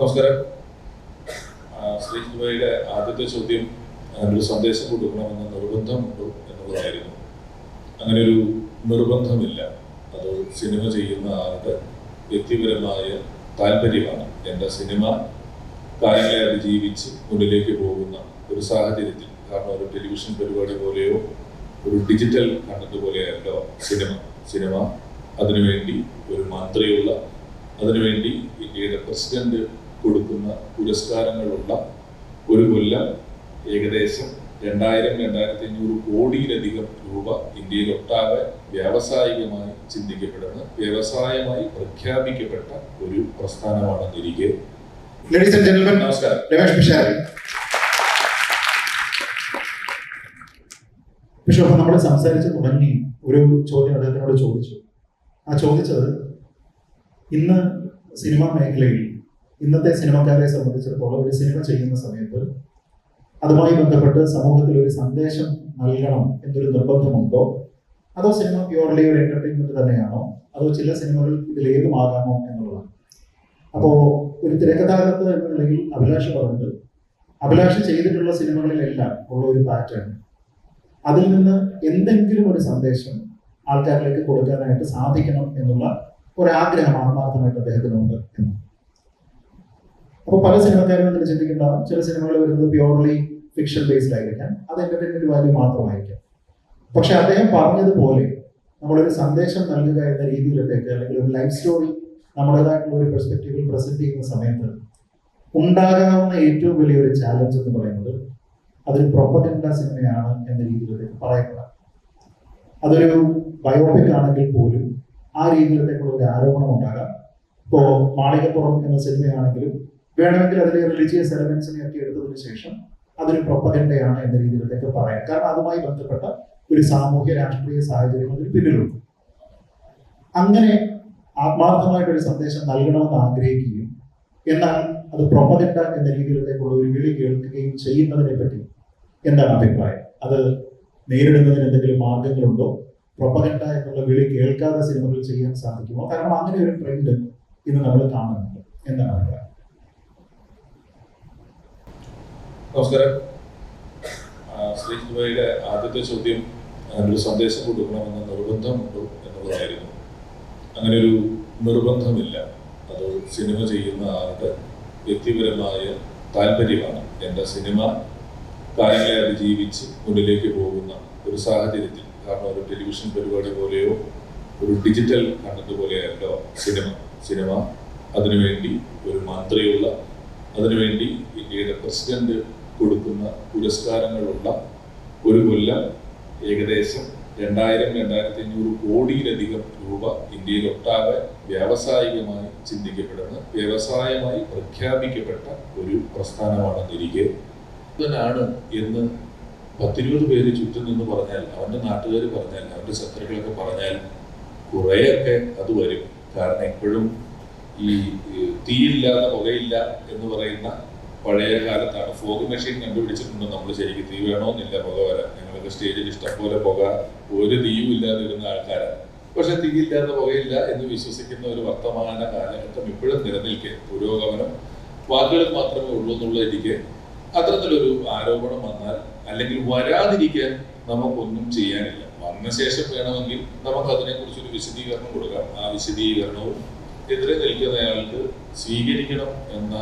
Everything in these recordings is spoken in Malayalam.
നമസ്കാരം. ശ്രീ ദുബൈയുടെ ആദ്യത്തെ ചോദ്യം ഒരു സന്ദേശം കൊടുക്കണമെന്ന നിർബന്ധമുണ്ട് എന്നുള്ളതായിരുന്നു. അങ്ങനെ ഒരു നിർബന്ധമില്ല. അത് സിനിമ ചെയ്യുന്ന ആളുടെ വ്യക്തിപരമായ താല്പര്യമാണ്. എന്റെ സിനിമ കാര്യങ്ങളെ അതിജീവിച്ച് മുന്നിലേക്ക് പോകുന്ന ഒരു സാഹചര്യത്തിൽ കാരണം ഒരു ടെലിവിഷൻ പരിപാടി പോലെയോ ഒരു ഡിജിറ്റൽ കണ്ടന്റ് പോലെയല്ലോ സിനിമ. സിനിമ അതിനുവേണ്ടി ഒരു മന്ത്രിയുള്ള അതിനുവേണ്ടി ഇന്ത്യയുടെ പ്രസിഡന്റ് കൊടുക്കുന്ന പുരസ്കാരങ്ങളുള്ള ഒരു കൊല്ലം ഏകദേശം രണ്ടായിരം രണ്ടായിരത്തി അഞ്ഞൂറ് കോടിയിലധികം രൂപ ഇന്ത്യയിൽ ഒട്ടാകെ വ്യാവസായികമായി ചിന്തിക്കപ്പെടുന്ന വ്യവസായമായി പ്രഖ്യാപിക്കപ്പെട്ട ഒരു പ്രസ്ഥാനമാണ് ലേഡീസ് ആൻഡ് ജെന്റിൽമെൻ നമസ്കാരം. രമേഷ് പിഷാരി. ബിഷപ്പ് നമ്മൾ സംസാരിച്ച് തുടങ്ങി ഒരു ചോദ്യം അദ്ദേഹത്തിനോട് ചോദിച്ചു. ആ ചോദിച്ചത് ഇന്ന് സിനിമാ മേഖലയിൽ ഇന്നത്തെ സിനിമക്കാരെ സംബന്ധിച്ചിടത്തോളം ഒരു സിനിമ ചെയ്യുന്ന സമയത്ത് അതുമായി ബന്ധപ്പെട്ട് സമൂഹത്തിൽ ഒരു സന്ദേശം നൽകണം എന്നൊരു നിർബന്ധമുണ്ടോ? അതോ സിനിമ പ്യുവർലി ഒരു എന്റർടൈൻമെന്റ് തന്നെയാണോ? അതോ ചില സിനിമകൾ ഇതിൽ ഏതുമാകാമോ എന്നുള്ളതാണ്. അപ്പോ ഒരു തിരക്കഥാകൃത്ത് എന്ന നിലയിൽ അഭിലാഷ് പറഞ്ഞത് അഭിലാഷ് ചെയ്തിട്ടുള്ള സിനിമകളിലെല്ലാം ഉള്ള ഒരു പാറ്റേൺ അതിൽ നിന്ന് എന്തെങ്കിലും ഒരു സന്ദേശം ആൾക്കാരിലേക്ക് കൊടുക്കാനായിട്ട് സാധിക്കണം എന്നുള്ള ഒരാഗ്രഹം ആത്മാർത്ഥമായിട്ട് അദ്ദേഹത്തിനുണ്ട് എന്ന്. അപ്പോൾ പല സിനിമക്കാരും അങ്ങനെ ചിന്തിക്കുന്നുണ്ടാവും ചില സിനിമകൾ വരുന്നത് പ്യോർലി ഫിക്ഷൻ ബേസ്ഡ് ആയിരിക്കാം. അത് എന്റർടൈൻമെന്റ് വാല്യൂ മാത്രമായിരിക്കാം. പക്ഷെ അദ്ദേഹം പറഞ്ഞതുപോലെ നമ്മളൊരു സന്ദേശം നൽകുക എന്ന രീതിയിലത്തേക്ക് അല്ലെങ്കിൽ ഒരു ലൈഫ് സ്റ്റോറി നമ്മുടേതായിട്ടുള്ള ഒരു പെർസ്പെക്റ്റീവിൽ പ്രസന്റ് ചെയ്യുന്ന സമയത്ത് ഉണ്ടാകാവുന്ന ഏറ്റവും വലിയൊരു ചാലഞ്ച് എന്ന് പറയുന്നത് അതൊരു പ്രൊപ്പഗൻഡ സിനിമയാണ് എന്ന രീതിയിലേക്ക് പറയപ്പെടാം അതൊരു ബയോപിക് ആണെങ്കിൽ പോലും ആ രീതിയിലത്തേക്കുള്ള ഒരു ആരോപണം ഉണ്ടാകാം ഇപ്പോ മാളികപ്പുറം എന്ന സിനിമയാണെങ്കിലും വേണമെങ്കിൽ അതിലെ റിലീജിയസ് എലമെന്റ്സിനെ ഒക്കെ എടുത്തതിന് ശേഷം അതൊരു പ്രൊപ്പഗൻഡയാണ് എന്ന രീതിയിലൊക്കെ പറയാം. കാരണം അതുമായി ബന്ധപ്പെട്ട ഒരു സാമൂഹ്യ രാഷ്ട്രീയ സാഹചര്യം അതിന് പിന്നിലുണ്ട്. അങ്ങനെ ആത്മാർത്ഥമായിട്ടൊരു സന്ദേശം നൽകണമെന്ന് ആഗ്രഹിക്കുകയും എന്നാൽ അത് പ്രൊപ്പഗൻഡ എന്ന രീതിയിലേക്കുള്ള ഒരു വിളി കേൾക്കുകയും ചെയ്യുന്നതിനെ പറ്റി എന്താണ് അഭിപ്രായം? അത് നേരിടുന്നതിന് എന്തെങ്കിലും മാർഗങ്ങളുണ്ടോ? പ്രൊപ്പഗൻഡ എന്നുള്ള വിളി കേൾക്കാതെ സിനിമകൾ ചെയ്യാൻ സാധിക്കുമോ? കാരണം അങ്ങനെ ഒരു ട്രെൻഡ് ഇന്ന് നമ്മൾ കാണുന്നുണ്ട്. എന്താണ് അഭിപ്രായം? നമസ്കാരം. ശ്രീ ദുബൈയുടെ ആദ്യത്തെ ചോദ്യം ഒരു സന്ദേശം കൊടുക്കണമെന്ന നിർബന്ധമുണ്ടോ എന്നുള്ളതായിരുന്നു. അങ്ങനെ ഒരു നിർബന്ധമില്ല. അത് സിനിമ ചെയ്യുന്ന ആളുടെ വ്യക്തിപരമായ താല്പര്യമാണ്. എന്റെ സിനിമ കാര്യങ്ങളെ അതിജീവിച്ച് മുന്നിലേക്ക് പോകുന്ന ഒരു സാഹചര്യത്തിൽ കാരണം ഒരു ടെലിവിഷൻ പരിപാടി പോലെയോ ഒരു ഡിജിറ്റൽ കണ്ടന്റ് പോലെയല്ലോ സിനിമ. സിനിമ അതിനുവേണ്ടി ഒരു മന്ത്രിയുള്ള അതിനുവേണ്ടി ഇന്ത്യയുടെ പ്രസിഡന്റ് കൊടുക്കുന്ന പുരസ്കാരങ്ങളുള്ള ഒരു കൊല്ലം ഏകദേശം രണ്ടായിരം രണ്ടായിരത്തി അഞ്ഞൂറ് കോടിയിലധികം രൂപ ഇന്ത്യയിലൊട്ടാകെ വ്യാവസായികമായി ചിന്തിക്കപ്പെടുന്ന വ്യവസായമായി പ്രഖ്യാപിക്കപ്പെട്ട ഒരു പ്രസ്ഥാനമാണെന്നിരിക്കെ ഇതിനാണ് എന്ന് പത്തിരുപത് പേര് ചുറ്റും നിന്ന് പറഞ്ഞാൽ അവന്റെ നാട്ടുകാർ പറഞ്ഞാൽ അവന്റെ ശത്രുക്കളൊക്കെ പറഞ്ഞാൽ കുറേയൊക്കെ അത് വരും. കാരണം എപ്പോഴും ഈ തീയില്ലാതെ പുകയില്ല എന്ന് പറയുന്ന പഴയ കാലത്താണ് ഫോഗ് മെഷീൻ കണ്ടുപിടിച്ചിട്ടുണ്ട് നമ്മൾ ശരിക്കും. തീ വേണമെന്നില്ല പുക വരാൻ. ഞങ്ങൾക്ക് സ്റ്റേജിൽ ഇഷ്ടംപോലെ പുക ഒരു തീയും ഇല്ലാതെ ഇരുന്ന ആൾക്കാരാണ് പക്ഷെ തീയില്ലാതെ പുകയില്ല എന്ന് വിശ്വസിക്കുന്ന ഒരു വർത്തമാന കാലഘട്ടം ഇപ്പോഴും നിലനിൽക്കെ. പുരോഗമനം വാക്കുകൾ മാത്രമേ ഉള്ളൂ എന്നുള്ള എനിക്ക് അത്തരത്തിലൊരു ആരോപണം വന്നാൽ അല്ലെങ്കിൽ വരാതിരിക്കാൻ നമുക്കൊന്നും ചെയ്യാനില്ല. വന്ന ശേഷം വേണമെങ്കിൽ നമുക്ക് അതിനെക്കുറിച്ചൊരു വിശദീകരണം കൊടുക്കാം. ആ വിശദീകരണവും എതിരെ നിൽക്കുന്നയാൾക്ക് സ്വീകരിക്കണം എന്ന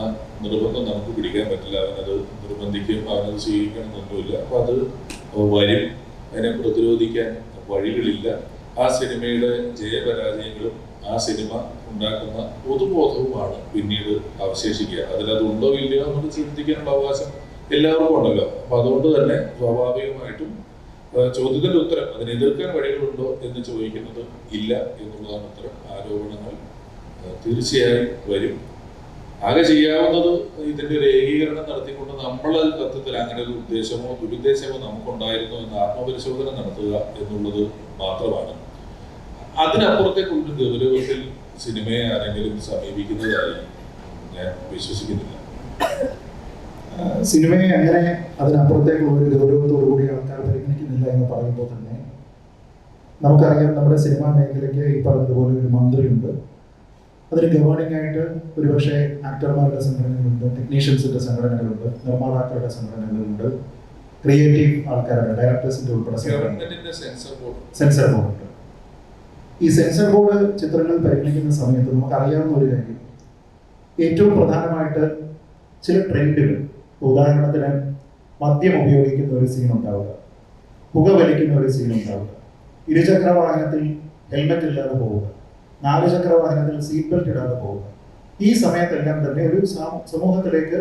നിർബന്ധം നമുക്ക് പിടിക്കാൻ പറ്റില്ല. അവനത് നിർബന്ധിക്കും അവനത് സ്വീകരിക്കണം എന്നൊന്നുമില്ല അപ്പൊ അത് വരും. അതിനെ പ്രതിരോധിക്കാൻ വഴികളില്ല. ആ സിനിമയുടെ ജയപരാജയങ്ങളും ആ സിനിമ ഉണ്ടാക്കുന്ന പൊതുബോധവുമാണ് പിന്നീട് അവശേഷിക്കുക. അതിലത് ഉണ്ടോ ഇല്ലയോ നമുക്ക് ചിന്തിക്കാനുള്ള അവകാശം എല്ലാവർക്കും ഉണ്ടല്ലോ. അപ്പൊ അതുകൊണ്ട് തന്നെ സ്വാഭാവികമായിട്ടും ചോദ്യത്തിന്റെ ഉത്തരം അതിനെ എതിർക്കാൻ വഴികളുണ്ടോ എന്ന് ചോദിക്കുന്നത് ഇല്ല എന്നുള്ളതാണ് ഉത്തരം ആരോപണങ്ങൾ. തീർച്ചയായും വരും. ആകെ ചെയ്യാവുന്നത് ഇതിന്റെ ഒരു ഏകീകരണം നടത്തിക്കൊണ്ട് നമ്മൾ തത്വത്തിൽ അങ്ങനെ ഒരു ഉദ്ദേശമോ ദുരുദ്ദേശമോ നമുക്കുണ്ടായിരുന്നു എന്ന് ആത്മപരിശോധന നടത്തുക എന്നുള്ളത് മാത്രമാണ്. അതിനപ്പുറത്തേക്ക് ഒരു ഗൗരവത്തിൽ സിനിമയെ ആരെങ്കിലും സമീപിക്കുന്നതായി ഞാൻ വിശ്വസിക്കുന്നില്ല. സിനിമയെ അങ്ങനെ അതിനപ്പുറത്തേക്കുള്ള ഒരു ഗൗരവത്തോടു കൂടി ആൾക്കാർ പരിഗണിക്കുന്നില്ല എന്ന് പറയുമ്പോൾ തന്നെ നമുക്കറിയാം നമ്മുടെ സിനിമാ മേഖലയ്ക്ക് ഈ പറഞ്ഞതുപോലെ ഒരു മന്ത്രിയുണ്ട്. അതിന് ഗവേണിംഗ് ആയിട്ട് ഒരുപക്ഷെ ആക്ടർമാരുടെ സംഘടനകളുണ്ട് ടെക്നീഷ്യൻസിന്റെ സംഘടനകളുണ്ട് നിർമ്മാതാക്കളുടെ സംഘടനകളുണ്ട് ക്രിയേറ്റീവ് ആൾക്കാരുണ്ട് ഡയറക്ടേഴ്സിന്റെ ഉൾപ്പെടെ സെൻസർ ബോർഡ് സെൻസർ ബോർഡുണ്ട് ഈ സെൻസർ ബോർഡ് ചിത്രങ്ങൾ പരിഗണിക്കുന്ന സമയത്ത് നമുക്ക് അറിയാവുന്ന ഒരു കാര്യം. ഏറ്റവും പ്രധാനമായിട്ട് ചില ട്രെൻഡുകൾ ഉദാഹരണത്തിന് മദ്യം ഉപയോഗിക്കുന്ന ഒരു സീൻ ഉണ്ടാവുക പുക വലിക്കുന്ന ഒരു സീൻ ഉണ്ടാവുക ഇരുചക്ര വാഹനത്തിൽ ഹെൽമെറ്റ് ഇല്ലാതെ പോവുക നാല് ചക്ര വാഹനത്തിൽ സീറ്റ് ബെൽറ്റ് ഇടാതെ പോകുക ഈ സമയത്തെല്ലാം തന്നെ ഒരു സമൂഹത്തിലേക്ക്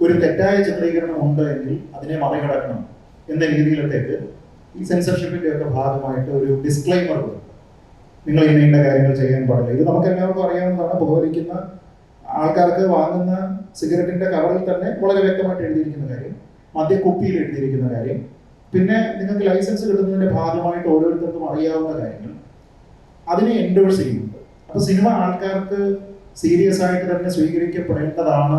ഒരു തെറ്റായ ചിത്രീകരണം ഉണ്ട് എങ്കിൽ അതിനെ മറികടക്കണം എന്ന രീതിയിലത്തേക്ക് ഈ സെൻസർഷിപ്പിന്റെ ഒക്കെ ഭാഗമായിട്ട് ഒരു ഡിസ്ക്ലൈമർ കൊടുക്കും നിങ്ങൾ ഇന്ന ഇന്ന കാര്യങ്ങൾ ചെയ്യാൻ പാടില്ല. ഇത് നമുക്ക് എല്ലാവർക്കും അറിയാവുന്നതാണ്. പുകവലിക്കുന്ന ആൾക്കാർക്ക് വാങ്ങുന്ന സിഗരറ്റിന്റെ കവറിൽ തന്നെ വളരെ വ്യക്തമായിട്ട് എഴുതിയിരിക്കുന്ന കാര്യം മദ്യക്കുപ്പിയിൽ എഴുതിയിരിക്കുന്ന കാര്യം പിന്നെ നിങ്ങൾക്ക് ലൈസൻസ് കിട്ടുന്നതിന്റെ ഭാഗമായിട്ട് ഓരോരുത്തർക്കും അറിയാവുന്ന കാര്യങ്ങൾ അതിനെ എൻഡോഴ്സ് ചെയ്യുന്നുണ്ട് അപ്പൊ സിനിമ ആൾക്കാർക്ക് സീരിയസ് ആയിട്ട് തന്നെ സ്വീകരിക്കപ്പെടേണ്ടതാണ്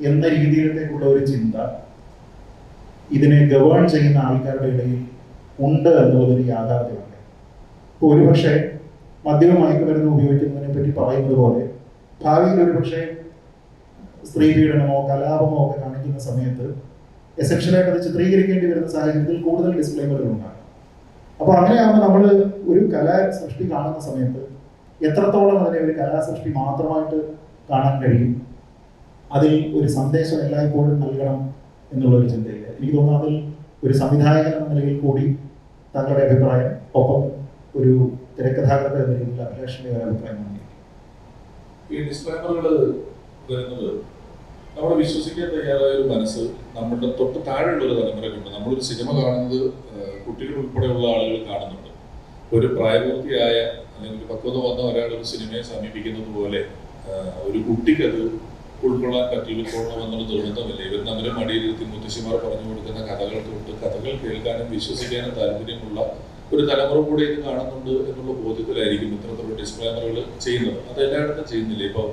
എന്ന രീതിയിലേക്കുള്ള ഒരു ചിന്ത ഇതിനെ ഗവേൺ ചെയ്യുന്ന ആൾക്കാരുടെ ഇടയിൽ ഉണ്ട് എന്നുള്ളതൊരു യാഥാർത്ഥ്യമാണ് ഇപ്പോൾ ഒരുപക്ഷെ മദ്യവും മയക്കുമരുന്ന് ഉപയോഗിക്കുന്നതിനെ പറ്റി പറയുന്നത് പോലെ ഭാവിയിൽ ഒരുപക്ഷെ സ്ത്രീ പീഡനമോ കലാപമോ ഒക്കെ കാണിക്കുന്ന സമയത്ത് എസെൻഷ്യലായിട്ട് അത് ചിത്രീകരിക്കേണ്ടി വരുന്ന സാഹചര്യത്തിൽ കൂടുതൽ ഡിസ്ക്ലൈമറുകൾ ഉണ്ടാകും. അപ്പോൾ അങ്ങനെയാകുമ്പോൾ നമ്മൾ ഒരു കലാ സൃഷ്ടി കാണുന്ന സമയത്ത് എത്രത്തോളം അതിനെ ഒരു കലാസൃഷ്ടി മാത്രമായിട്ട് കാണാൻ കഴിയും? അതിൽ ഒരു സന്ദേശം എല്ലായ്പ്പോഴും നൽകണം എന്നുള്ള ഒരു ചിന്തയില്ല. എനിക്ക് തോന്നുന്നു അതിൽ ഒരു സംവിധായകൻ എന്ന നിലയിൽ കൂടി താങ്കളുടെ അഭിപ്രായം ഒപ്പം ഒരു തിരക്കഥാകൃത്ത് എന്ന രീതിയിൽ അഭിലാഷിന്റെ ഒരു അഭിപ്രായം വന്നിരിക്കും ഈ ഡിസ്ക്ലൈമറുകൾ വരുന്നത് നമ്മൾ വിശ്വസിക്കാൻ തയ്യാറായ ഒരു മനസ്സ് നമ്മുടെ തൊട്ട് താഴെയുള്ള ഒരു തലമുറയ്ക്കുണ്ട് നമ്മളൊരു സിനിമ കാണുന്നത് കുട്ടികൾ ഉൾപ്പെടെയുള്ള ആളുകൾ കാണുന്നുണ്ട്. ഒരു പ്രായപൂർത്തിയായ അല്ലെങ്കിൽ പക്വത വന്ന ഒരാൾ ഒരു സിനിമയെ സമീപിക്കുന്നത് പോലെ ഒരു കുട്ടിക്കത് ഉൾക്കൊള്ളാൻ പറ്റി ഉൾക്കൊള്ളണമെന്നുള്ള നിർബന്ധമില്ല ഇവർ നമ്മുടെ മടിയിലിരുത്തി മുത്തശ്ശിമാർ പറഞ്ഞു കൊടുക്കുന്ന കഥകൾ തൊട്ട് കഥകൾ കേൾക്കാനും വിശ്വസിക്കാനും താല്പര്യമുള്ള ഒരു തലമുറ കൂടെ ഇത് കാണുന്നുണ്ട് എന്നുള്ള ബോധ്യത്തിലായിരിക്കും ഇത്തരത്തിലുള്ള ഡിസ്ക്ലൈമറുകൾ ചെയ്യുന്നത്. അത് എല്ലായിടത്തും ചെയ്യുന്നില്ല. ഇപ്പോൾ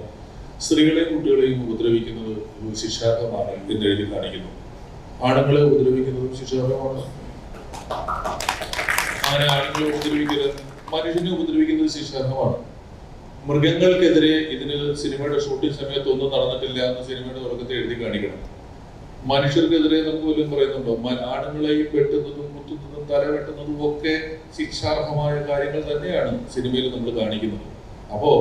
സ്ത്രീകളെയും കുട്ടികളെയും ഉപദ്രവിക്കുന്നത് ശിക്ഷാർഹമാണ് എന്ന് എഴുതി കാണിക്കുന്നു. ആണുങ്ങളെ ഉപദ്രവിക്കുന്നതും ശിക്ഷാർഹമാണ്? അങ്ങനെ ആളുകളെ ഉപദ്രവിക്കരുത് മനുഷ്യനെ ഉപദ്രവിക്കുന്നത് ശിക്ഷാർഹമാണ് മൃഗങ്ങൾക്കെതിരെ ഇതിന് സിനിമയുടെ ഷൂട്ടിംഗ് സമയത്ത് ഒന്നും നടന്നിട്ടില്ല എന്ന് സിനിമയുടെ തുടക്കത്തിൽ എഴുതി കാണിക്കണം. മനുഷ്യർക്കെതിരെ നമുക്ക് വല്ലതും പറയുന്നുണ്ടോ? ആണുങ്ങളെ വെട്ടുന്നതും കുത്തുന്നതും തല വെട്ടുന്നതും ഒക്കെ ശിക്ഷാർഹമായ കാര്യങ്ങൾ തന്നെയാണ് സിനിമയിൽ നമ്മൾ കാണിക്കുന്നത്. അപ്പോ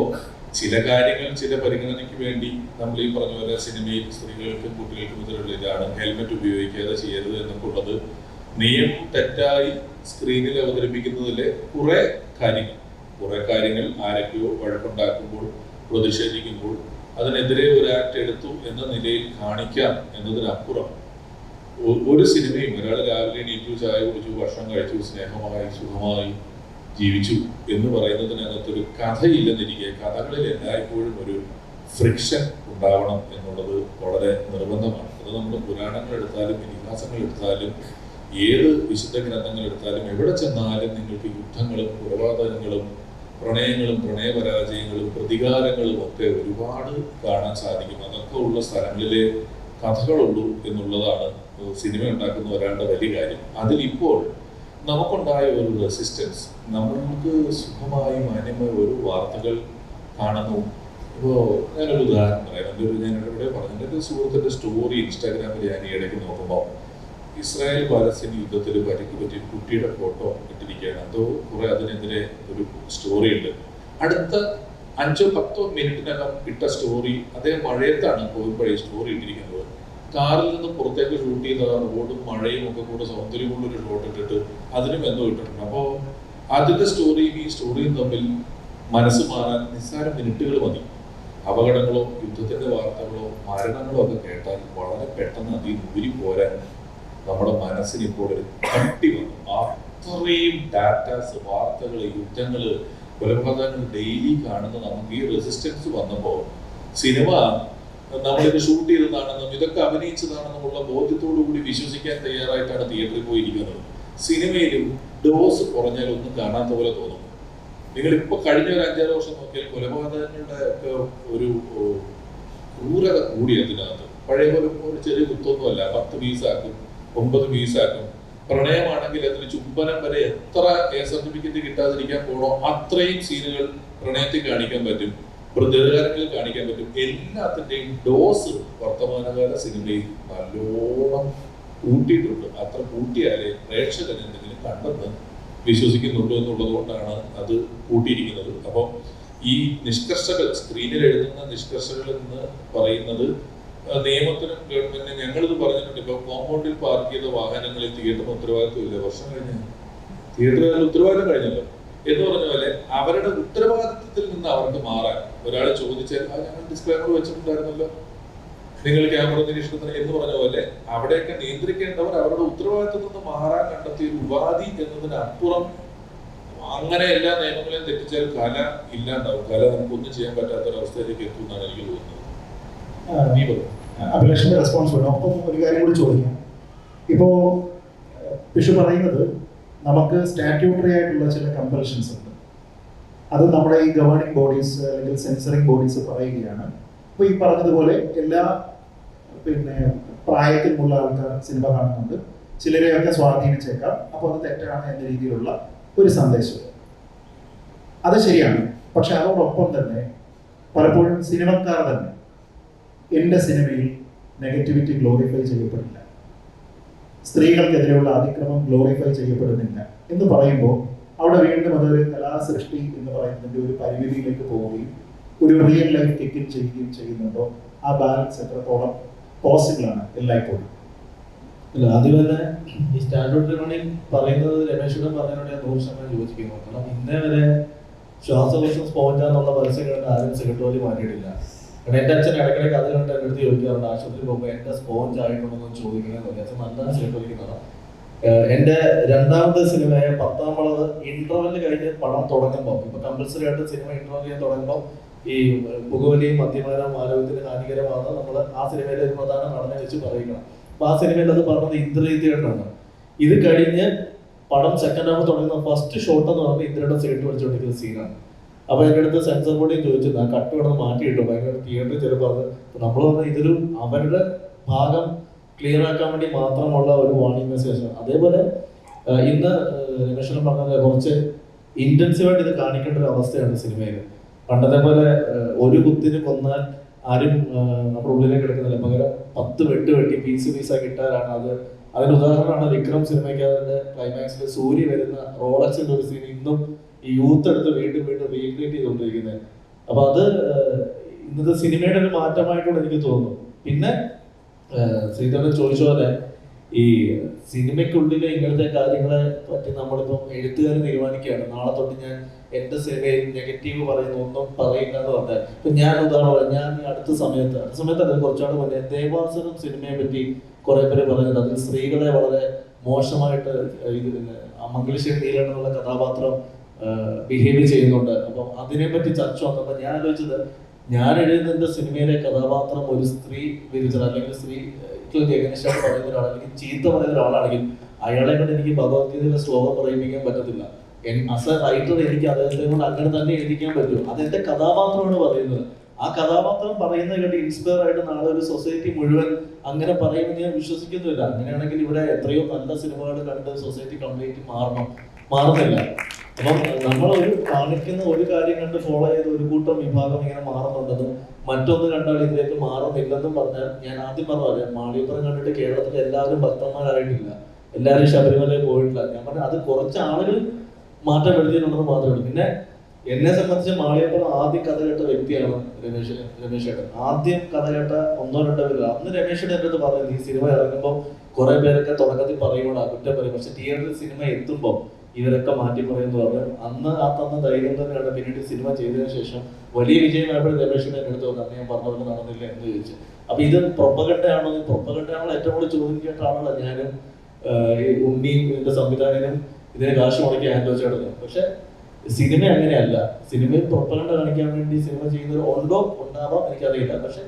ചില കാര്യങ്ങൾ ചില പരിഗണനയ്ക്ക് വേണ്ടി നമ്മൾ ഈ പറഞ്ഞ പോലെ സിനിമയിൽ സ്ത്രീകൾക്കും കുട്ടികൾക്കും ഇതിലുള്ള ഇതാണ്. ഹെൽമെറ്റ് ഉപയോഗിക്കാതെ ചെയ്യരുത് എന്നൊക്കെ ഉള്ളത് നിയമം തെറ്റായി സ്ക്രീനിൽ അവതരിപ്പിക്കുന്നതിലെ കുറെ കാര്യങ്ങൾ. കുറെ കാര്യങ്ങൾ ആരൊക്കെയോ വഴക്കുണ്ടാക്കുമ്പോൾ പ്രതിഷേധിക്കുമ്പോൾ അതിനെതിരെ ഒരു ആക്ട് എടുത്തു എന്ന നിലയിൽ കാണിക്കാം എന്നതിനപ്പുറം ഒരു സിനിമയും ഒരാൾ രാവിലെ എണീറ്റു ചായ കുടിച്ചു ഭക്ഷണം കഴിച്ചു സ്നേഹമായി സുഖമായി ജീവിച്ചു എന്ന് പറയുന്നതിനകത്തൊരു കഥയില്ലെന്നിരിക്കെ കഥകളിൽ എല്ലായ്പ്പോഴും ഒരു ഫ്രിക്ഷൻ ഉണ്ടാവണം എന്നുള്ളത് വളരെ നിർബന്ധമാണ്. അത് നമ്മൾ പുരാണങ്ങൾ എടുത്താലും ഇതിഹാസങ്ങൾ എടുത്താലും ഏത് വിശുദ്ധ ഗ്രന്ഥങ്ങൾ എടുത്താലും എവിടെ ചെന്നാലും നിങ്ങൾക്ക് യുദ്ധങ്ങളും കൊലപാതകങ്ങളും പ്രണയങ്ങളും പ്രണയപരാജയങ്ങളും പ്രതികാരങ്ങളും ഒക്കെ ഒരുപാട് കാണാൻ സാധിക്കും. അതൊക്കെ ഉള്ള സ്ഥലങ്ങളിലെ കഥകളുള്ളൂ എന്നുള്ളതാണ് സിനിമ ഉണ്ടാക്കുന്ന ഒരാളുടെ വലിയ കാര്യം. അതിലിപ്പോൾ നമുക്കുണ്ടായ ഒരു റെസിസ്റ്റൻസ് നമ്മൾക്ക് സുഖമായി മാന്യമായ ഒരു വാർത്തകൾ കാണുന്നു. ഇപ്പോൾ ഞാനൊരു ഉദാഹരണം പറയാം. എന്റെ ഒരു ഞാൻ ഇവിടെ പറഞ്ഞു എന്റെ സുഹൃത്തിന്റെ സ്റ്റോറി ഇൻസ്റ്റാഗ്രാമിൽ ഞാൻ ഈ ഇടയ്ക്ക് നോക്കുമ്പോൾ ഇസ്രായേൽ പാലസ്തീൻ യുദ്ധത്തിൽ പരിക്ക് പറ്റിയ കുട്ടിയുടെ ഫോട്ടോ ഇട്ടിരിക്കുകയാണ്. അതോ കുറെ അതിനെതിരെ ഒരു സ്റ്റോറി ഉണ്ട്. അടുത്ത അഞ്ചോ പത്തോ മിനിറ്റിനകം ഇട്ട സ്റ്റോറി അതേ മഴയത്താണ് പോകുമ്പോഴേ സ്റ്റോറി ഇട്ടിരിക്കുന്നത്. കാറിൽ നിന്ന് പുറത്തേക്ക് ഷൂട്ട് ചെയ്ത റോഡും മഴയും ഒക്കെ കൂടെ സൗന്ദര്യമുള്ള ഒരു ഷോട്ട് ഇട്ടിട്ട് അതിനും എന്തോ ഇട്ടിട്ടുണ്ട്. അപ്പോൾ ആദ്യത്തെ സ്റ്റോറിയും ഈ സ്റ്റോറിയും തമ്മിൽ മനസ്സ് മാറാൻ നിസ്സാര മിനിറ്റുകൾ മതി. അപകടങ്ങളോ യുദ്ധത്തിന്റെ വാർത്തകളോ മരണങ്ങളോ ഒക്കെ കേട്ടാൽ വളരെ പെട്ടെന്ന് അതിൽ ഊരി പോരാൻ നമ്മുടെ മനസ്സിന് ഇപ്പോൾ ഒരു കട്ടി വന്നു. അത്രയും ഡാറ്റാസ് വാർത്തകൾ യുദ്ധങ്ങൾ കൊലപാതകങ്ങൾ ഡെയിലി കാണുന്ന നമുക്ക് ഈ റെസിസ്റ്റൻസ് വന്നപ്പോൾ സിനിമ നമ്മളിത് ഷൂട്ട് ചെയ്തതാണെന്നും ഇതൊക്കെ അഭിനയിച്ചതാണെന്നുമുള്ള ബോധ്യത്തോടു കൂടി വിശ്വസിക്കാൻ തയ്യാറായിട്ടാണ് തിയേറ്ററിൽ പോയിരിക്കുന്നത്. സിനിമയിലും ഡോസ് കുറഞ്ഞാൽ ഒന്നും കാണാത്ത പോലെ തോന്നും. നിങ്ങൾ ഇപ്പൊ കഴിഞ്ഞ ഒരു അഞ്ചാറ് വർഷം നോക്കിയാൽ കൊലപാതകങ്ങളുടെ ഒക്കെ ഒരു ക്രൂരത കൂടി അതിനകത്ത്. പഴയ പോലെ ഒരു ചെറിയ കുത്തൊന്നുമല്ല പത്ത് പീസാക്കും ഒമ്പത് പീസാക്കും പ്രണയമാണെങ്കിൽ അതിന് ചുംബനം വരെ എത്ര എ സർട്ടിഫിക്കറ്റ് കിട്ടാതിരിക്കാൻ പോണോ അത്രയും സീനുകൾ പ്രണയത്തിൽ കാണിക്കാൻ പറ്റും. പ്രതികാരങ്ങളിൽ കാണിക്കാൻ പറ്റും. എല്ലാത്തിന്റെയും ഡോസ് വർത്തമാനകാല സിനിമയിൽ നല്ലോണം കൂട്ടിയിട്ടുണ്ട്. അത്ര കൂട്ടിയാലേ പ്രേക്ഷകൻ എന്തെങ്കിലും കണ്ടെന്ന് വിശ്വസിക്കുന്നുള്ളൂ എന്നുള്ളത് കൊണ്ടാണ് അത് കൂട്ടിയിരിക്കുന്നത്. അപ്പോൾ ഈ നിഷ്കർഷകൾ സ്ക്രീനിൽ എഴുതുന്ന നിഷ്കർഷകൾ എന്ന് പറയുന്നത് നിയമത്തിനും ഗവൺമെന്റിനും ഞങ്ങളിത് പറഞ്ഞിട്ടുണ്ട്. ഇപ്പൊ കോമ്പൗണ്ടിൽ പാർക്ക് ചെയ്ത വാഹനങ്ങളിൽ തിയേറ്ററിന് ഉത്തരവാദിത്വമില്ല വർഷം കഴിഞ്ഞ. തിയേറ്ററുകാരുടെ ഉത്തരവാദിത്തം കഴിഞ്ഞല്ലോ. എന്ന് പറഞ്ഞ പോലെ അവരുടെ ഉത്തരവാദിത്വത്തിൽ നിന്ന് അവർക്ക് മാറാൻ ഒരാൾ ചോദിച്ചാൽ ആ ഞങ്ങൾ ഡിസ്ക്ലൈമർ വെച്ചിട്ടുണ്ടായിരുന്നല്ലോ. നിങ്ങൾ ക്യാമറ നിരീക്ഷണത്തിന് എന്ന് പറഞ്ഞ പോലെ അവിടെയൊക്കെ നിയന്ത്രിക്കേണ്ടവർ അവരുടെ ഉത്തരവാദിത്വത്തിൽ നിന്ന് മാറാൻ കണ്ടെത്തിയ ഉപാധി എന്നതിനപ്പുറം അങ്ങനെ എല്ലാ നിയമങ്ങളെയും തെറ്റിച്ചാൽ കല ഇല്ലാണ്ടാവും. കല നമുക്കൊന്നും ചെയ്യാൻ പറ്റാത്ത ഒരു അവസ്ഥയിലേക്ക് എത്തും എനിക്ക് തോന്നുന്നത്. അഭിലാഷിന്റെ റെസ്പോൺസ് വേണം. അപ്പം ഒരു കാര്യം കൂടി ചോദിക്കാം. ഇപ്പോ പിഷു പറയുന്നത് നമുക്ക് സ്റ്റാറ്റ്യൂട്ടറി ആയിട്ടുള്ള ചില കമ്പൽഷൻസ് ഉണ്ട്. അത് നമ്മുടെ ഈ ഗവേണിംഗ് ബോഡീസ് അല്ലെങ്കിൽ സെൻസറിങ് ബോഡീസ് പറയുകയാണ്. അപ്പോൾ ഈ പറഞ്ഞതുപോലെ എല്ലാ പിന്നെ പ്രായത്തിലുള്ള ആൾക്കാർ സിനിമ കാണുന്നുണ്ട്. ചിലരെയൊക്കെ സ്വാധീനിച്ചേക്കാം. അപ്പോൾ അത് തെറ്റാണ് എന്ന രീതിയിലുള്ള ഒരു സന്ദേശം. അത് ശരിയാണ്. പക്ഷെ അതോടൊപ്പം തന്നെ പലപ്പോഴും സിനിമക്കാർ തന്നെ എന്റെ സിനിമയിൽ നെഗറ്റിവിറ്റി ഗ്ലോറിഫൈ ചെയ്യപ്പെടില്ല. സ്ത്രീകൾക്കെതിരെയുള്ള അതിക്രമം ഗ്ലോറിഫൈ ചെയ്യപ്പെടുന്നില്ല എന്ന് പറയുമ്പോൾ അവിടെ വീണ്ടും അതൊരു കലാസൃഷ്ടി എന്ന് പറയുന്നതിന്റെ ഒരു പരിമിതിയിലേക്ക് പോവുകയും ഒരു റിയൽ ലൈഫ് കിക്കിൻ ചെയ്യുകയും ചെയ്യുന്നുണ്ടോ? ആ ബാലൻസ് എത്രത്തോളം പോസിബിൾ ആണ് എല്ലായ്പ്പോഴും? അല്ല ആദ്യം തന്നെ ഈ സ്റ്റാൻഡേർഡ് റണ്ണിങ് പറയുന്നത് രമേശിடம் പറഞ്ഞതിനോട് ഞാൻ നൂറ് ശതമാനം യോജിക്കുന്നു. കാരണം ഇന്നേ വരെ ശ്വാസകോശം സ്പോഞ്ച എന്നുള്ള പരസ്യം കണ്ട് ആരും സെക്രട്ടറി മാറ്റിയിട്ടില്ല. എന്റെ അച്ഛൻ ഇടയ്ക്കിടയ്ക്ക് അത് കണ്ട് എന്റെ അടുത്ത് ചോദിക്കാറുണ്ട് ആശുപത്രി പോകുമ്പോൾ എന്റെ സ്പോഞ്ച് ആയിട്ടുണ്ടെന്ന് ചോദിക്കണമെന്ന് അച്ഛൻ നല്ല സെക്രട്ടറിക്കുന്നതാണ് എന്റെ രണ്ടാമത്തെ സിനിമയായ പത്താം വളവ് ഇന്റർവെൽ കഴിഞ്ഞ് പടം തുടങ്ങുമ്പോൾ ഇപ്പൊ കമ്പൽസറി ആയിട്ട് സിനിമ ഇന്റർവെൽ ചെയ്യാൻ തുടങ്ങുമ്പോൾ ഈ പുകവലിയും മദ്യപാനം ആരോഗ്യത്തിന് ഹാനികരമാണ് നമ്മൾ ആ സിനിമയിലെ ഒരു പ്രധാന നടനെ വെച്ച് പറയുക അപ്പൊ ആ സിനിമയിൽ അത് പറഞ്ഞത് ഇന്ദ്രജിത്തിയാണ് ഇത് കഴിഞ്ഞ് പടം സെക്കൻഡ് ഹാഫ് തുടങ്ങുന്ന ഫസ്റ്റ് ഷോട്ട് എന്ന് പറഞ്ഞാൽ ഇന്ദ്രയുടെ സൈഡ് വലിച്ചുകൊണ്ടിരിക്കുന്ന സീനാണ് അപ്പൊ എന്റെ അടുത്ത് സെൻസർ ബോർഡിൽ ചോദിച്ചു ആ കട്ട് കിടന്ന് മാറ്റിയിട്ടു ഭയങ്കര തിയേറ്റർ ചിലപ്പോൾ അത് നമ്മൾ പറഞ്ഞ ഇതൊരു അവരുടെ ഭാഗം ക്ലിയർ ആക്കാൻ വേണ്ടി മാത്രമുള്ള ഒരു വാർണിംഗ് മെസ്സേജ് അതേപോലെ ഇന്ന് രമേശ്വരൻ പറഞ്ഞത് കുറച്ച് ഇന്റൻസീവായിട്ട് ഇത് കാണിക്കേണ്ട ഒരു അവസ്ഥയാണ് സിനിമയിൽ. പണ്ടത്തെ പോലെ ഒരു കുത്തിന് കൊന്നാൽ ആരും നമ്മുടെ ഉള്ളിലേക്ക് എടുക്കുന്നില്ല. പകരം പത്ത് വെട്ട് വെട്ടി പീസ് പീസാക്കി ഇട്ടാലാണ് അത്. അതിന് ഉദാഹരണമാണ് വിക്രം സിനിമയ്ക്ക് അതിന്റെ ക്ലൈമാക്സിൽ സൂര്യ വരുന്ന റോളക്സിന്റെ ഒരു സീൻ ഇന്നും ഈ യൂത്ത് എടുത്ത് വീണ്ടും വീണ്ടും റീക്രിയേറ്റ് ചെയ്തുകൊണ്ടിരിക്കുന്നത് അപ്പൊ അത് ഇന്നത്തെ സിനിമയുടെ ഒരു മാറ്റമായിട്ടുള്ള എനിക്ക് തോന്നുന്നു. പിന്നെ ശ്രീധരൻ ചോദിച്ച പോലെ ഈ സിനിമയ്ക്കുള്ളിലെ ഇങ്ങനത്തെ കാര്യങ്ങളെ പറ്റി നമ്മളിപ്പം എഴുത്തുകാർ തീരുമാനിക്കുകയാണ്. നാളെ തൊട്ട് ഞാൻ എന്റെ സിനിമയിൽ നെഗറ്റീവ് പറയുന്ന ഒന്നും പറയില്ല എന്ന് പറഞ്ഞാൽ. ഇപ്പൊ ഞാൻ ഉദാഹരണം ഞാൻ അടുത്ത സമയത്ത് അടുത്ത സമയത്ത് അല്ല കുറച്ചാണ് മുന്നേ ദേവാസുരം സിനിമയെ പറ്റി കുറെ പേര് പറയുന്നത് അതിൽ സ്ത്രീകളെ വളരെ മോശമായിട്ട് ഇത് മംഗലശ്ശേരി നീലൻ എന്നുള്ള കഥാപാത്രം ബിഹേവ് ചെയ്യുന്നുണ്ട്. അപ്പം അതിനെപ്പറ്റി ചർച്ച വന്നപ്പോൾ ഞാൻ ആലോചിച്ചത് ഞാൻ എഴുതുന്ന സിനിമയിലെ കഥാപാത്രം ഒരു സ്ത്രീ വിരുദ്ധ അല്ലെങ്കിൽ സ്ത്രീ ഏകദേശമായിട്ട് പറയുന്ന ഒരാൾ ചീത്ത പറയുന്ന ഒരാളാണെങ്കിൽ അയാളെ കൊണ്ട് എനിക്ക് ഭഗവത്ഗീതയിലെ ശ്ലോകം പറയിപ്പിക്കാൻ പറ്റത്തില്ല. എ റൈറ്റർ എനിക്ക് അദ്ദേഹത്തെ കൊണ്ട് അങ്ങനെ തന്നെ എഴുതിക്കാൻ പറ്റും. അതെന്റെ കഥാപാത്രമാണ് പറയുന്നത്. ആ കഥാപാത്രം പറയുന്നത് കേട്ട് ഇൻസ്പയർ ആയിട്ട് നാളെ ഒരു സൊസൈറ്റി മുഴുവൻ അങ്ങനെ പറയുമെന്ന് ഞാൻ വിശ്വസിക്കുന്നില്ല. അങ്ങനെയാണെങ്കിൽ ഇവിടെ എത്രയോ നല്ല സിനിമകൾ കണ്ട് സൊസൈറ്റി കംപ്ലീറ്റ് മാറണം. മാറുന്നില്ല. അപ്പം നമ്മൾ ഒരു കാണിക്കുന്ന ഒരു കാര്യം കണ്ട് ഫോളോ ചെയ്ത് ഒരു കൂട്ടം വിഭാഗം ഇങ്ങനെ മാറുന്നുണ്ടെന്നും മറ്റൊന്ന് കണ്ടാൽ ഇതിലേക്ക് മാറുന്നില്ലെന്നും പറഞ്ഞാൽ ഞാൻ ആദ്യം പറഞ്ഞ മാളിയപ്പുറം കണ്ടിട്ട് കേരളത്തിൽ എല്ലാവരും ഭക്തന്മാരായിട്ടില്ല. എല്ലാവരും ശബരിമലയിൽ പോയിട്ടില്ല. ഞാൻ പറഞ്ഞ അത് കുറച്ച് ആളുകൾ മാറ്റം വരുത്തിയിട്ടുണ്ടെന്ന് മാത്രമേ പിന്നെ എന്നെ സംബന്ധിച്ച് മാളിയപ്പുറം ആദ്യം കഥ കേട്ട വ്യക്തിയാണ് രമേശ് രമേശ് ഏട്ടൻ. ആദ്യം കഥ കേട്ട ഒന്നോ രണ്ടോ പേര്. അന്ന് രമേശ് എന്റെ അടുത്ത് പറഞ്ഞു ഈ സിനിമ ഇറങ്ങുമ്പോൾ കുറെ പേരൊക്കെ തുടക്കത്തിൽ പറയുമ്പോഴാണ് കുറ്റം പറയും. പക്ഷെ തിയേറ്ററിൽ സിനിമ എത്തുമ്പോൾ ഇവരൊക്കെ മാറ്റി പറയുന്നു പറഞ്ഞു അന്ന് ആ തന്ന ധൈര്യം തന്നെയാണ് പിന്നീട് സിനിമ ചെയ്തതിനു ശേഷം വലിയ വിജയമായപ്പോൾ രമേശിനെ എന്റെ അടുത്ത് വന്നു അന്ന് ഞാൻ പറഞ്ഞ പോലെ നടന്നില്ല എന്ന് ചോദിച്ചു. അപ്പൊ ഇത് പ്രൊപ്പഗണ്ടയാണോ? പ്രൊപ്പഗണ്ടയാണോ? ഏറ്റവും കൂടുതൽ കേട്ട ഞാനും ഈ ഉണ്ണിയും ഇതിന്റെ സംവിധായകനും ഇതിനെ കാശ് മുടക്കി ആലോചിച്ചിടുന്നത് പക്ഷെ സിനിമ അങ്ങനെയല്ല. സിനിമയിൽ പ്രൊപ്പഗണ്ട കാണിക്കാൻ വേണ്ടി സിനിമ ചെയ്യുന്നവർ ഉണ്ടോ? ഉണ്ടാവാം. എനിക്കറിയില്ല. പക്ഷെ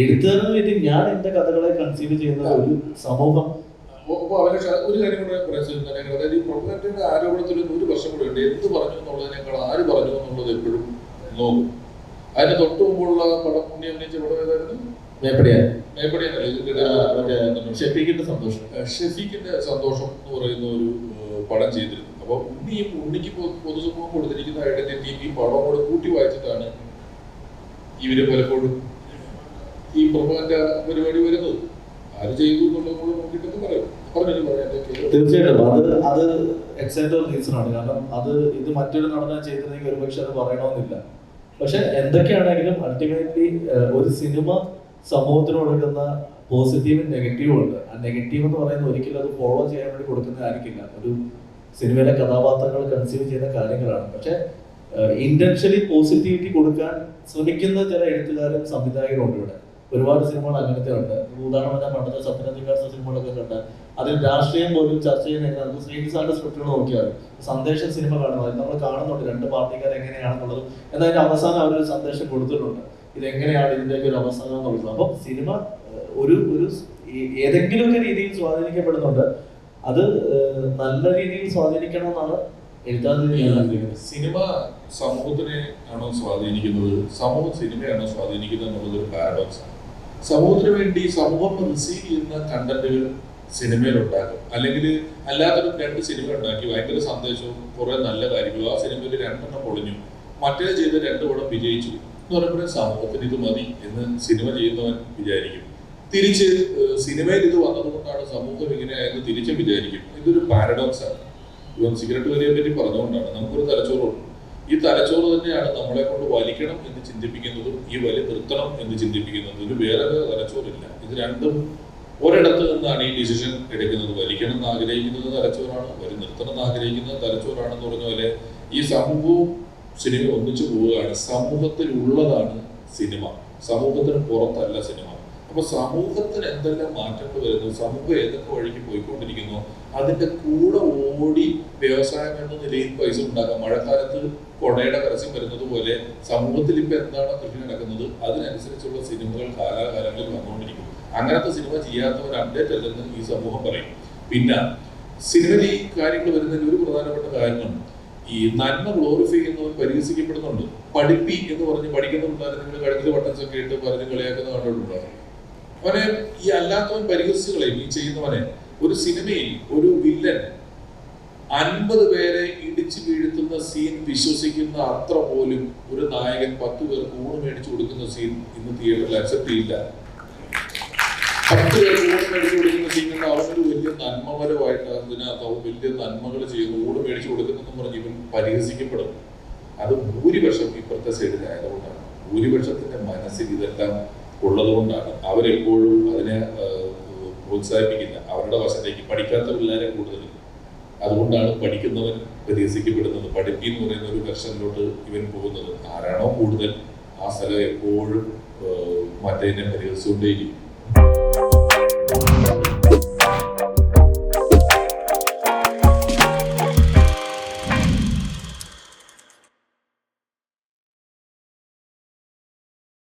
എഴുത്തുകാരെന്ന് വേണ്ടി ഞാൻ എന്റെ കഥകളെ കൺസീവ് ചെയ്യുന്ന ഒരു സമൂഹം അവരെ ഒരു കാര്യം കൂടെ പറയാൻ ശ്രമിക്കുന്നത് അതായത് ഈ പ്രൊപ്പഗൻഡയുടെ ആരോപണത്തിൽ ഒരു വർഷം കൂടെ ഉണ്ട്. എന്ത് പറഞ്ഞു എന്നുള്ളതിനേക്കാൾ ആര് പറഞ്ഞു എന്നുള്ളത് എപ്പോഴും നോക്കും. അതിന് തൊട്ട് മുമ്പുള്ള പടം ഉണ്ണി അഭിനയിച്ച പടം ഏതായിരുന്നു? മേപ്പടിയാ ഇതിന്റെ മറ്റേ ഇടയിൽ ഷെഫീഖിന്റെ സന്തോഷം. ഷെഫീഖിന്റെ സന്തോഷം എന്ന് പറയുന്ന ഒരു പടം ചെയ്തിരുന്നു. അപ്പൊ ഉണ്ണിയും ഉണ്ണിക്ക് പൊതുസമൂഹം കൊടുത്തിരിക്കുന്ന ഐഡന്റിറ്റി ഈ പടം കൂടെ കൂട്ടി വായിച്ചിട്ടാണ് ഇവർ പലപ്പോഴും ഈ പ്രൊപ്പഗൻഡ പരിപാടി വരുന്നത്. ആര് ചെയ്തു എന്നുള്ളത് നോക്കിയിട്ടൊക്കെ പറയും. തീർച്ചയായിട്ടും. അത് അത് എക്സൈറ്റർ റീസൺ ആണ്. കാരണം അത് ഇത് മറ്റൊരു നടന ചെയ്തിരുന്നെങ്കിൽ ഒരുപക്ഷെ അത് പറയണമെന്നില്ല. പക്ഷെ എന്തൊക്കെയാണെങ്കിലും അൾട്ടിമേറ്റ്ലി ഒരു സിനിമ സമൂഹത്തിന് കൊടുക്കുന്ന പോസിറ്റീവും നെഗറ്റീവും ഉണ്ട്. ആ നെഗറ്റീവ് എന്ന് പറയുന്നത് ഒരിക്കലും അത് ഫോളോ ചെയ്യാൻ വേണ്ടി കൊടുക്കുന്ന കൊടുക്കുന്നതായിരിക്കില്ല ഒരു സിനിമയിലെ കഥാപാത്രങ്ങൾ കൺസീവ് ചെയ്യുന്ന കാര്യങ്ങളാണ്. പക്ഷെ ഇന്റൻഷ്യലി പോസിറ്റിവിറ്റി കൊടുക്കാൻ ശ്രമിക്കുന്ന ചില എഴുത്തുകാരും സംവിധായകരും ഉണ്ട് ഇവിടെ. ഒരുപാട് സിനിമകൾ അങ്ങനത്തെ ഉണ്ട് ഉദാഹരണം പണ്ടത്തെ സത്യനന്ദിക്കാത്ത സിനിമകളൊക്കെ കണ്ടാൽ അതിൽ രാഷ്ട്രീയം പോലും ചർച്ച ചെയ്യുന്ന നമുക്ക് സ്ക്രിപ്റ്റുകൾ നോക്കിയാൽ സന്ദേശ സിനിമ കാണുന്നത് നമ്മൾ കാണുന്നുണ്ട്. രണ്ട് പാർട്ടിക്കാർ എങ്ങനെയാണെന്നുള്ളതും. എന്നാൽ അതിന്റെ അവസാനം അവരൊരു സന്ദേശം കൊടുത്തിട്ടുണ്ട്. ഇത് എങ്ങനെയാണ് ഇതിന്റെയൊക്കെ ഒരു അവസാനം എന്നുള്ളത്. അപ്പം സിനിമ ഒരു ഒരു ഏതെങ്കിലും ഏതെങ്കിലുമൊക്കെ രീതിയിൽ സ്വാധീനിക്കപ്പെടുന്നുണ്ട്. അത് നല്ല രീതിയിൽ സ്വാധീനിക്കണം എന്നാണ് എഴുതാതെ ഞാൻ ആഗ്രഹിക്കുന്നത് സിനിമ സമൂഹത്തിനെ ആണോ സ്വാധീനിക്കുന്നത്? സമൂഹം സിനിമയാണോ സ്വാധീനിക്കുന്നത് എന്നുള്ളത് ഒരു പാരഡോക്സ് ആണ്. സമൂഹത്തിന് വേണ്ടി സമൂഹം റിസീവ് ചെയ്യുന്ന കണ്ടന്റുകൾ സിനിമയിൽ ഉണ്ടാക്കും അല്ലെങ്കിൽ അല്ലാത്തൊരു രണ്ട് സിനിമ ഉണ്ടാക്കി. ഭയങ്കര സന്ദേശവും കുറെ നല്ല കാര്യങ്ങളും. ആ സിനിമയിൽ രണ്ടെണ്ണം പൊളിഞ്ഞു. മറ്റേ ചെയ്ത് രണ്ടു പടം വിജയിച്ചു. എന്ന് പറയുമ്പോൾ സമൂഹത്തിന് ഇത് മതി എന്ന് സിനിമ ചെയ്യുന്നവൻ വിചാരിക്കും. തിരിച്ച് സിനിമയിൽ ഇത് വന്നതുകൊണ്ടാണ് സമൂഹം ഇങ്ങനെ ആയെന്ന് തിരിച്ചും വിചാരിക്കും. ഇതൊരു പാരഡോക്സ് ആണ്. ഇവൻ സിഗരറ്റ് വലിയെ പറ്റി പറഞ്ഞുകൊണ്ടാണ്. നമുക്കൊരു തലച്ചോറുണ്ട്. ഈ തലച്ചോറ് തന്നെയാണ് നമ്മളെ കൊണ്ട് വലിക്കണം എന്ന് ചിന്തിപ്പിക്കുന്നതും ഈ വലി നിർത്തണം എന്ന് ചിന്തിപ്പിക്കുന്നതും. ഇത് വേറെ വേറെ തലച്ചോറില്ല. ഇത് രണ്ടും ഒരിടത്ത് നിന്നാണ് ഈ ഡിസിഷൻ എടുക്കുന്നത്. വലിക്കണം എന്ന് ആഗ്രഹിക്കുന്നത് തലച്ചോറാണ് വലി നിർത്തണം എന്ന് ആഗ്രഹിക്കുന്നത് തലച്ചോറാണെന്ന് പറഞ്ഞ പോലെ ഈ സമൂഹവും സിനിമ ഒന്നിച്ചു പോവുകയാണ്. സമൂഹത്തിലുള്ളതാണ് സിനിമ. സമൂഹത്തിന് പുറത്തല്ല സിനിമ. അപ്പൊ സമൂഹത്തിൽ എന്തെല്ലാം മാറ്റങ്ങൾ വരുന്നു? സമൂഹം ഏതൊക്കെ വഴിക്ക് പോയിക്കൊണ്ടിരിക്കുന്നു? അതിന്റെ കൂടെ ഓടി വ്യവസായം എന്ന നിലയിൽ പൈസ ഉണ്ടാക്കാം. മഴക്കാലത്ത് കൊടയുടെ പരസ്യം വരുന്നത് പോലെ സമൂഹത്തിൽ ഇപ്പൊ എന്താണ് കൃഷി നടക്കുന്നത് അതിനനുസരിച്ചുള്ള സിനിമകൾ കാലാകാലങ്ങളിൽ വന്നുകൊണ്ടിരിക്കും. അങ്ങനത്തെ സിനിമ ചെയ്യാത്തവർ അപ്ഡേറ്റ് അല്ലെന്ന് ഈ സമൂഹം പറയും. പിന്നെ സിനിമയിൽ ഈ കാര്യങ്ങൾ വരുന്നതിൽ ഒരു പ്രധാനപ്പെട്ട കാരണം ഈ നന്മ ഗ്ലോറിഫൈ ചെയ്യുന്നവർ പരിഹസിക്കപ്പെടുന്നുണ്ട്. പഠിപ്പി എന്ന് പറഞ്ഞ് പഠിക്കുന്ന പിള്ളേരെ നിങ്ങൾ കഴുത്തിൽ ഇട്ട് പറഞ്ഞ് കളിയാക്കുന്ന കണ്ടിട്ടുണ്ടാകും അവനെ ഈ അല്ലാത്തവൻ പരിഹസിച്ച് ഈ ചെയ്യുന്നവനെ ഒരു സിനിമയിൽ ഒരു വില്ലൻ അൻപത് പേരെ ഇടിച്ചു വീഴ്ത്തുന്ന സീൻ വിശ്വസിക്കുന്ന അത്ര പോലും ഒരു നായകൻ പത്ത് പേർക്ക് ഊണ് മേടിച്ചു കൊടുക്കുന്ന സീൻ ഇന്ന് തിയേറ്ററിൽ അക്സെപ്റ്റ് ചെയ്യില്ല. പത്ത് പേർക്ക് ഊണ് മേടിച്ചു കൊടുക്കുന്ന സീൻ കണ്ട അവനൊരു വലിയ നന്മപരമായിട്ട് അതിനകത്ത് അവൻ വലിയ നന്മകൾ ചെയ്യുന്നു. ഊണ് മേടിച്ചു കൊടുക്കുന്നെന്നും പറഞ്ഞ് ഇവൻ പരിഹസിക്കപ്പെടും അത് ഭൂരിപക്ഷം ഇപ്പുറത്തെ സൈഡിലായതുകൊണ്ടാണ് ഭൂരിപക്ഷത്തിന്റെ മനസ്സിൽ ഇതെല്ലാം ഉള്ളതുകൊണ്ടാണ്. അവരെപ്പോഴും അതിനെ പ്രോത്സാഹിപ്പിക്കില്ല അവരുടെ വശത്തേക്ക് പഠിക്കാത്ത പിള്ളേരെ കൂടുതൽ അതുകൊണ്ടാണ് പഠിക്കുന്നവൻ പരിഹസിക്കപ്പെടുന്നത് പഠിപ്പി എന്ന് പറയുന്ന ഒരു കർഷകനിലോട്ട് ഇവൻ പോകുന്നത്. ആരാണോ കൂടുതൽ ആ സ്ഥലം എപ്പോഴും മറ്റേതിനെ പരിഹസിച്ചുകൊണ്ടേയിരിക്കും.